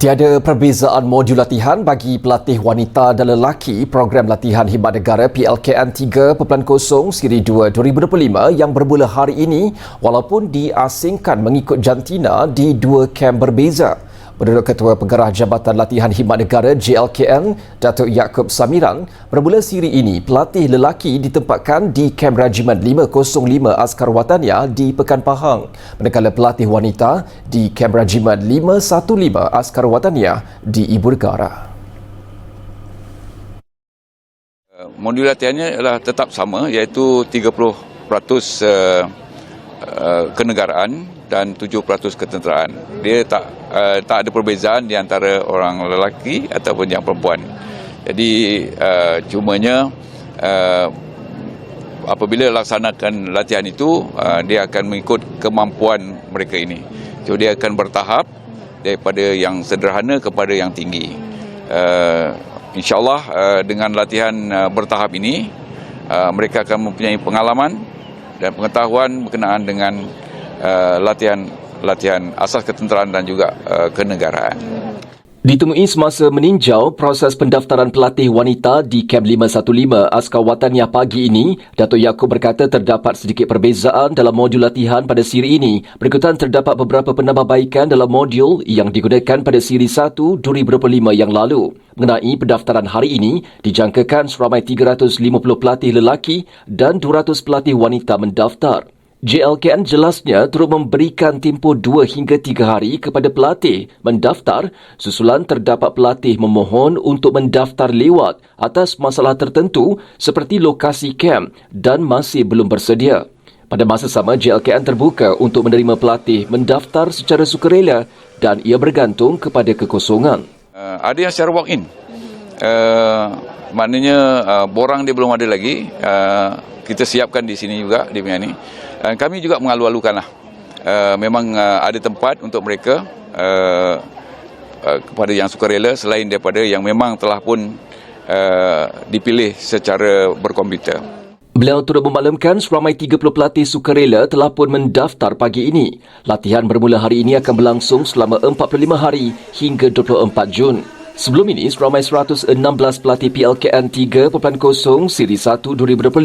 Tiada perbezaan modul latihan bagi pelatih wanita dan lelaki program latihan Hikmat Negara PLKN 3.0 Siri 2 2025 yang bermula hari ini walaupun diasingkan mengikut jantina di dua kem berbeza. Menurut Ketua Pengarah Jabatan Latihan Hikmat Negara JLKN, Datuk Yaakob Samiran, bermula siri ini pelatih lelaki ditempatkan di Kem Regimen 505 Askar Watania di Pekan Pahang, manakala pelatih wanita di Kem Regimen 515 Askar Watania di Ibu Negara. modul latihannya adalah tetap sama iaitu 30% uh, uh, kenegaraan dan 7% ketenteraan. Dia tak uh, tak ada perbezaan di antara orang lelaki ataupun yang perempuan. Jadi uh, cumanya uh, apabila laksanakan latihan itu uh, dia akan mengikut kemampuan mereka ini. So dia akan bertahap daripada yang sederhana kepada yang tinggi. Uh, InsyaAllah uh, dengan latihan uh, bertahap ini uh, mereka akan mempunyai pengalaman dan pengetahuan berkenaan dengan uh, latihan latihan asas ketenteraan dan juga uh, kenegaraan. Ditemui semasa meninjau proses pendaftaran pelatih wanita di Kem 515 Askar Wataniah pagi ini, Dato' Yaakob berkata terdapat sedikit perbezaan dalam modul latihan pada siri ini berikutan terdapat beberapa penambahbaikan dalam modul yang digunakan pada siri 1 2025 yang lalu. Mengenai pendaftaran hari ini, dijangkakan seramai 350 pelatih lelaki dan 200 pelatih wanita mendaftar. JLKN jelasnya turut memberikan tempoh 2 hingga 3 hari kepada pelatih mendaftar susulan terdapat pelatih memohon untuk mendaftar lewat atas masalah tertentu seperti lokasi kem dan masih belum bersedia. Pada masa sama, JLKN terbuka untuk menerima pelatih mendaftar secara sukarela dan ia bergantung kepada kekosongan. Uh, ada yang secara walk-in. Uh, maknanya uh, borang dia belum ada lagi. Uh, kita siapkan di sini juga di punya ni. Dan kami juga mengalu-alukanlah. Uh, memang uh, ada tempat untuk mereka uh, uh, kepada yang sukarela selain daripada yang memang telah pun uh, dipilih secara berkomputer. Beliau turut memaklumkan seramai 30 pelatih sukarela telah pun mendaftar pagi ini. Latihan bermula hari ini akan berlangsung selama 45 hari hingga 24 Jun. Sebelum ini, seramai 116 pelatih PLKN 3.0 Siri 1 2025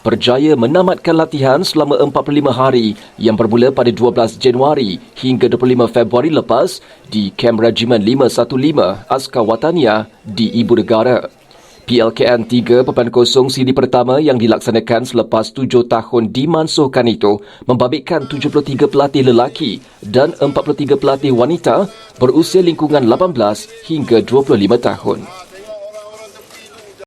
berjaya menamatkan latihan selama 45 hari yang bermula pada 12 Januari hingga 25 Februari lepas di Kem Regimen 515 Askar Watania di Ibu Negara. PLKN 3.0 siri pertama yang dilaksanakan selepas tujuh tahun dimansuhkan itu membabitkan 73 pelatih lelaki dan 43 pelatih wanita berusia lingkungan 18 hingga 25 tahun.